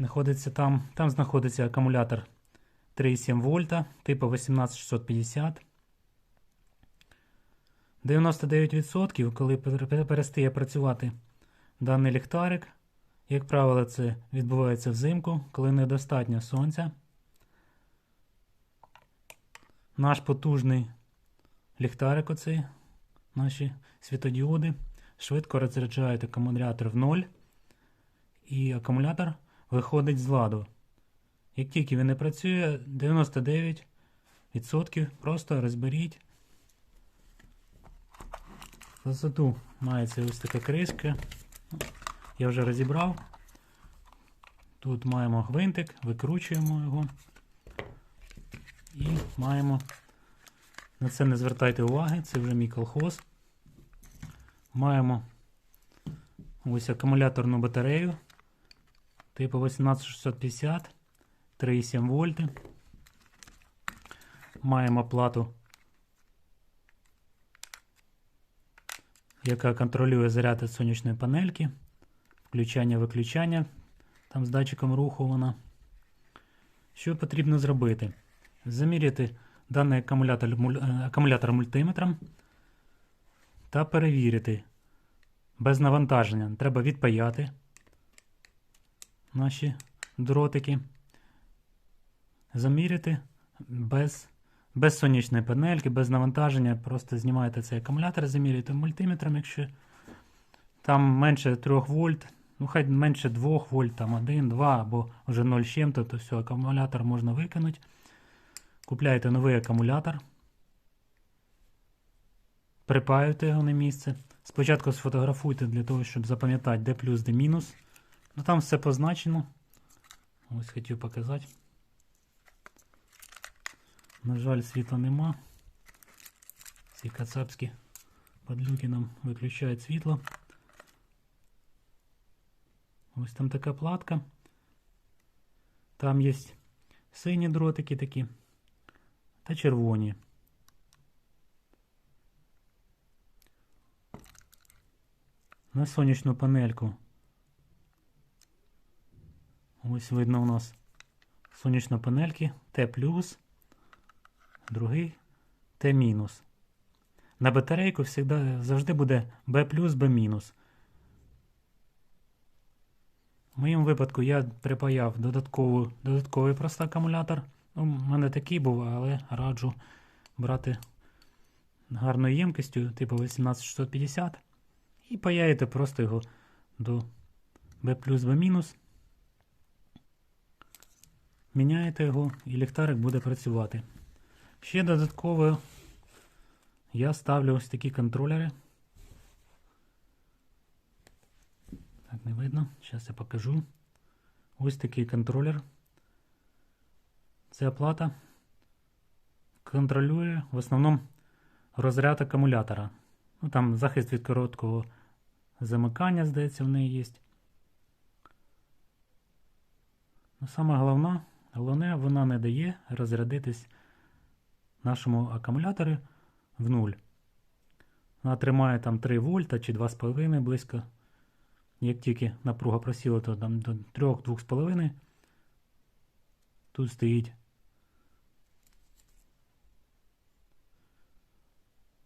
знаходиться там, там знаходиться акумулятор 3,7 вольта, типу 18650. 99%, коли перестає працювати даний ліхтарик, як правило, це відбувається взимку, коли недостатньо сонця. Наш потужний ліхтарик, оцей, наші світодіоди, швидко розряджають акумулятор в ноль, і акумулятор виходить з ладу. Як тільки він не працює, 99% просто розберіть. Висоту мається ось така кришка. Я вже розібрав. Тут маємо гвинтик, викручуємо його. І маємо. На це не звертайте уваги, це вже мій колхоз. Маємо ось акумуляторну батарею типу 18650, 3,7 вольти. Маємо плату, яка контролює заряд сонячної панельки, включання-виключання, там з датчиком руху вона. Що потрібно зробити? Заміряти даний акумулятор, е, акумулятор мультиметром та перевірити без навантаження. Треба відпаяти наші дротики. Заміряти без, без сонячної панельки, без навантаження. Просто знімаєте цей акумулятор, замірюєте мультиметром, якщо там менше 3 вольт, ну хай менше 2 вольт, там 1, 2 або вже 0 з чим-то, то все, акумулятор можна викинути. Купляєте новий акумулятор. Припаюєте його на місце. Спочатку сфотографуйте для того, щоб запам'ятати, де плюс, де мінус. Ну там все позначено. Ось хотів показати. На жаль, світла нема. Ці кацапські подлюки нам виключають світло. Ось там така платка. Там є сині дротики такі та червоні. На сонячну панельку. Ось видно у нас сонячна панельки Т другий Т мінус. На батарейку завжди, завжди буде Б плюс, Б мінус. В моєму випадку я припаяв додаткову, додатковий просто акумулятор. У мене такий був, але раджу брати гарною ємкістю, типу 18650. І паяєте просто його до B плюс B мінус. Міняєте його і ліхтарик буде працювати. Ще додатково я ставлю ось такі контролери. Так, не видно. Зараз я покажу. Ось такий контролер. Ця плата контролює в основному розряд акумулятора. Ну, Там захист від короткого замикання, здається, в неї є. Ну, Саме головне, головне, вона не дає розрядитись нашому акумулятору в нуль. Вона тримає там 3 вольта чи 2,5 близько. Як тільки напруга просіла, то там до 3-2,5. Тут стоїть.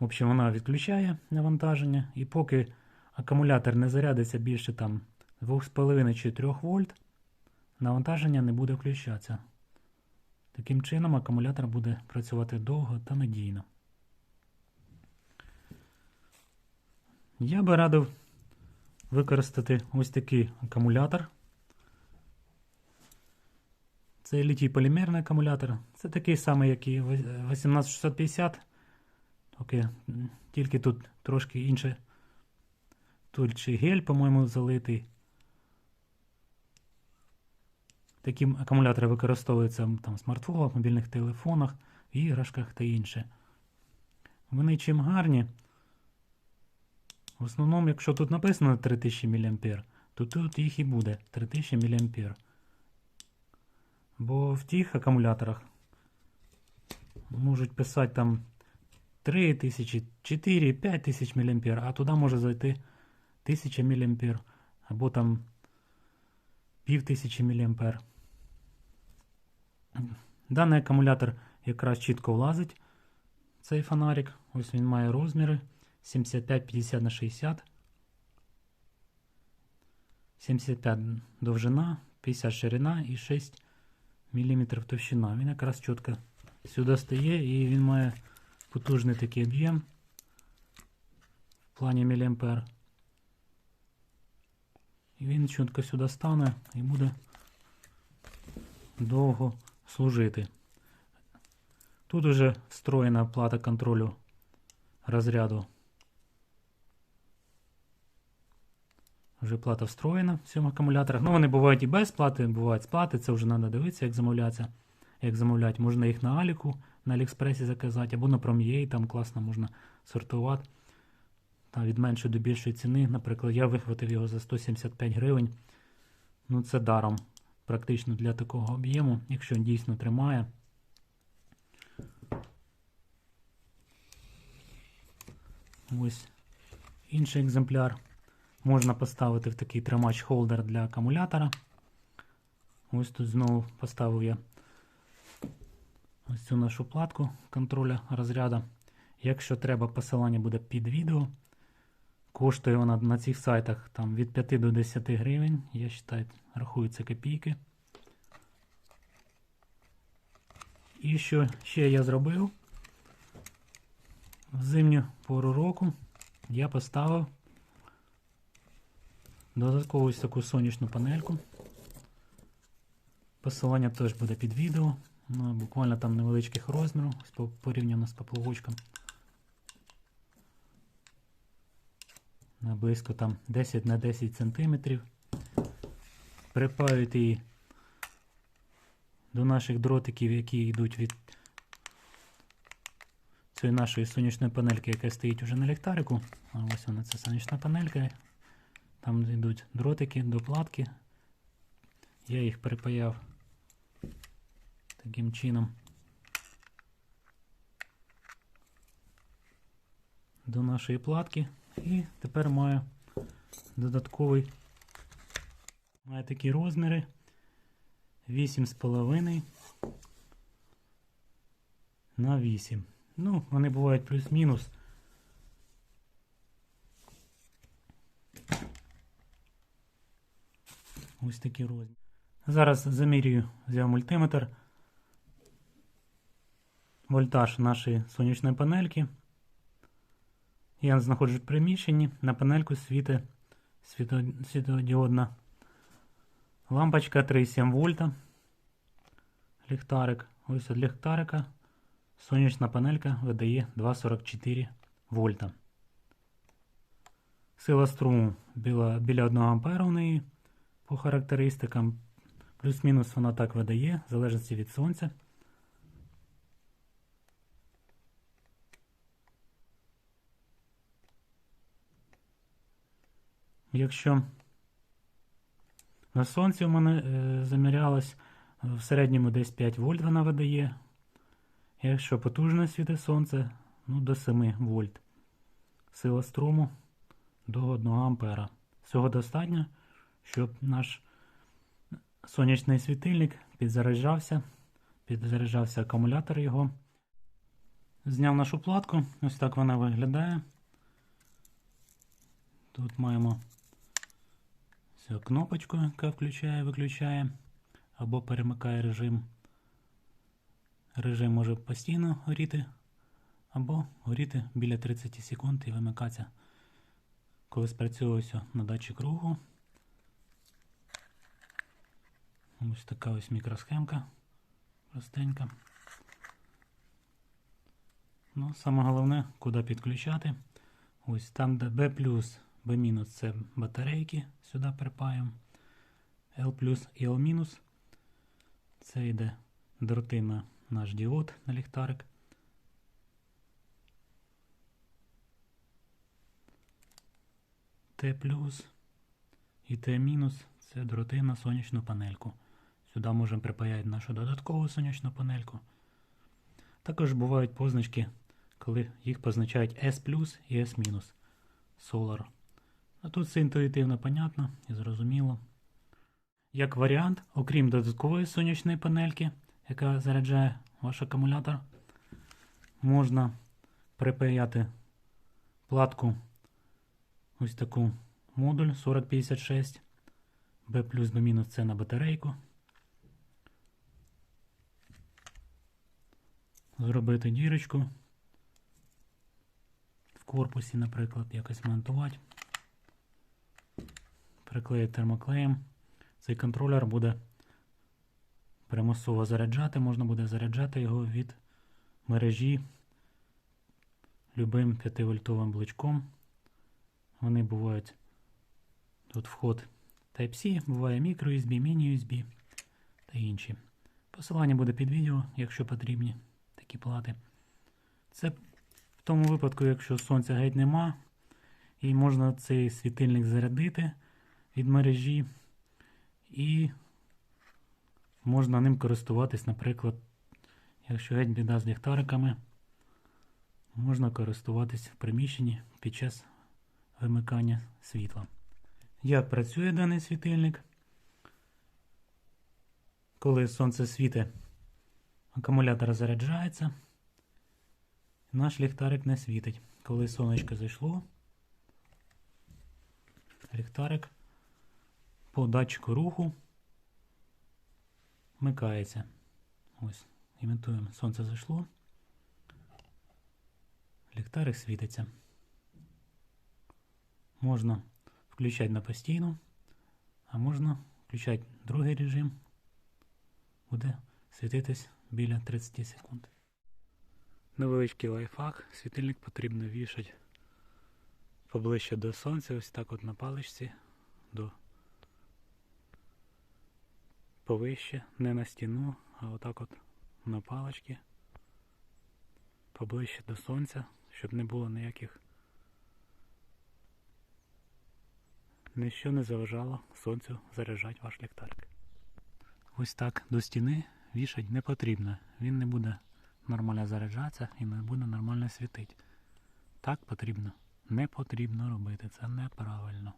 В общем, вона відключає навантаження. І поки акумулятор не зарядиться більше там 2,5 чи 3 вольт, навантаження не буде включатися. Таким чином акумулятор буде працювати довго та надійно. Я би радив використати ось такий акумулятор. Це літій полімерний акумулятор. Це такий самий, як і 18650. Окей, тільки тут трошки інше. Ще гель, по-моєму, залитий. Такі акумулятори використовуються там, в смартфонах, мобільних телефонах, в іграшках та інше. Вони чим гарні. В основному, якщо тут написано 3000 мА, то тут їх і буде 3000 мА. Бо в тих акумуляторах можуть писати там 3000, 4, 5000 мА, а туди може зайти 1000 мА. Або там 1000 мА. Даний акумулятор якраз чітко влазить цей фонарик. Ось він має розміри 75-50 на 60. 75 довжина, 50 ширина і 6 мм товщина. Він якраз чітко сюди стає і він має потужний такий об'єм в плані міліампер. І він чітко сюди стане і буде довго служити. Тут уже встроєна плата контролю розряду. Вже плата встроєна в цьому акумуляторах. Ну, вони бувають і без плати, бувають з плати. Це вже треба дивитися, як замовляться. Як замовляти. Можна їх на Аліку, на Аліекспресі заказати, або на Prom.ua, там класно можна сортувати. Там від меншої до більшої ціни. Наприклад, я вихватив його за 175 гривень. Ну, це даром. Практично для такого об'єму, якщо дійсно тримає. Ось інший екземпляр. Можна поставити в такий тримач-холдер для акумулятора. Ось тут знову поставив я ось цю нашу платку контроля розряду. Якщо треба, посилання буде під відео. Коштує вона на цих сайтах там, від 5 до 10 гривень. Я вважаю, рахуються копійки. І що ще я зробив? В зимню пору року я поставив додаткову ось таку сонячну панельку. Посилання теж буде під відео. Ну, буквально там невеличких розмірів порівняно з поплавочком. Близько там 10 на 10 см. Припаюти її до наших дротиків, які йдуть від цієї нашої сонячної панельки, яка стоїть уже на ліхтарику. А ось вона це сонячна панелька. Там йдуть дротики до платки. Я їх припаяв таким чином до нашої платки. І тепер маю додатковий, має такі розміри 8,5 на 8. Ну, вони бувають плюс-мінус. Ось такі розміри. Зараз замірюю взяв мультиметр. Вольтаж нашої сонячної панельки. Я знаходжусь в приміщенні, на панельку світить світо, світодіодна лампочка 3,7 вольта. Ліхтарик. Ось від ліхтарика. Сонячна панелька видає 2,44 вольта. Сила струму біля, біля 1 А у неї по характеристикам. Плюс-мінус вона так видає, в залежності від сонця. Якщо на сонці у мене е, замірялось в середньому десь 5 вольт вона видає. Якщо потужне світе сонце, ну до 7 вольт. Сила струму до 1 ампера. Всього достатньо, щоб наш сонячний світильник підзаряджався, підзаряджався акумулятор його. Зняв нашу платку, ось так вона виглядає. Тут маємо цю кнопочку, яка включає, виключає або перемикає режим. Режим може постійно горіти, або горіти біля 30 секунд і вимикатися, коли спрацьовується на датчик руху. Ось така ось мікросхемка простенька. Ну, саме головне, куди підключати. Ось там, де B+, B- це батарейки, сюди припаємо. L і L- це йде дроти на наш діод на ліхтарик. Т і Т- це дроти на сонячну панельку. Сюди можемо припаяти нашу додаткову сонячну панельку. Також бувають позначки, коли їх позначають S і S- Solar. А тут все інтуїтивно понятно і зрозуміло. Як варіант, окрім додаткової сонячної панельки, яка заряджає ваш акумулятор, можна припаяти платку ось таку модуль 4056 B плюс B мінус це на батарейку. Зробити дірочку в корпусі, наприклад, якось монтувати. Приклеїти термоклеєм. Цей контролер буде примусово заряджати, можна буде заряджати його від мережі любим 5-вольтовим блочком. Вони бувають тут вход Type-C, буває microUSB, mini-USB та інші. Посилання буде під відео, якщо потрібні такі плати. Це в тому випадку, якщо сонця геть нема, і можна цей світильник зарядити від мережі, і можна ним користуватись, наприклад, якщо геть біда з ліхтариками, можна користуватись в приміщенні під час вимикання світла. Як працює даний світильник? Коли сонце світить, акумулятор заряджається, наш ліхтарик не світить. Коли сонечко зайшло, ліхтарик по датчику руху вмикається. Ось, імітуємо, сонце зайшло, ліхтарик світиться. Можна включати на постійну, а можна включати другий режим, буде світитись біля 30 секунд. Невеличкий лайфхак, світильник потрібно вішати поближче до сонця, ось так от на паличці, до повище, не на стіну, а отак от на паличці, поближче до сонця, щоб не було ніяких ніщо не заважало сонцю заряджати ваш ліхтарик. Ось так до стіни вішать не потрібно. Він не буде нормально заряджатися і не буде нормально світити. Так потрібно. Не потрібно робити. Це неправильно.